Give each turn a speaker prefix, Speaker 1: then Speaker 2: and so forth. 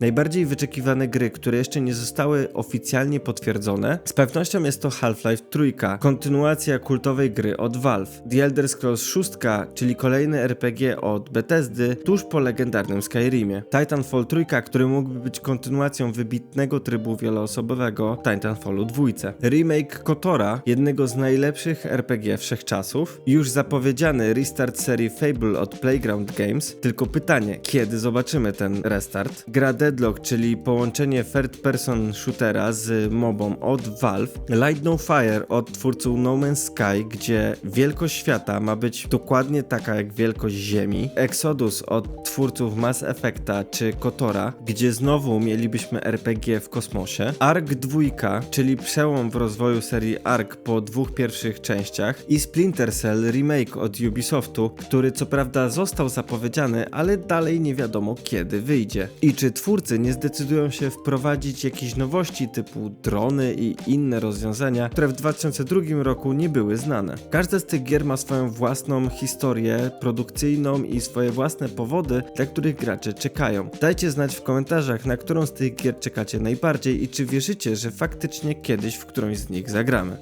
Speaker 1: Najbardziej wyczekiwane gry, które jeszcze nie zostały oficjalnie potwierdzone, z pewnością jest to Half-Life Trójka, kontynuacja kultowej gry od Valve. The Elder Scrolls 6, czyli kolejny RPG od Bethesdy, tuż po legendarnym Skyrimie. Titanfall Trójka, który mógłby być kontynuacją wybitnego trybu wieloosobowego Titanfallu 2. Remake KOTORa, jednego z najlepszych RPG wszechczasów. Już zapowiedziany restart serii Fable od Playground Games. Tylko pytanie, kiedy zobaczymy ten restart? Gra Deadlock, czyli połączenie third person shootera z mobą od Valve. Light No Fire od twórców No Man's Sky, gdzie wielkość świata ma być dokładnie taka jak wielkość Ziemi. Exodus od twórców Mass Effecta czy KOTORa, gdzie znowu mielibyśmy RPG w kosmosie. Ark 2, czyli przełom w rozwoju serii Ark po dwóch pierwszych częściach i Splinter Cell remake od Ubisoftu, który co prawda został zapowiedziany, ale dalej nie wiadomo kiedy wyjdzie. I czy twórcy nie zdecydują się wprowadzić jakichś nowości typu drony i inne rozwiązania, które w 2002 roku nie były znane. Każda z tych gier ma swoją własną historię produkcyjną i swoje własne powody, dla których gracze czekają. Dajcie znać w komentarzach, na którą z tych gier czekacie najbardziej i czy wierzycie, że faktycznie kiedyś w którąś z nich zagramy.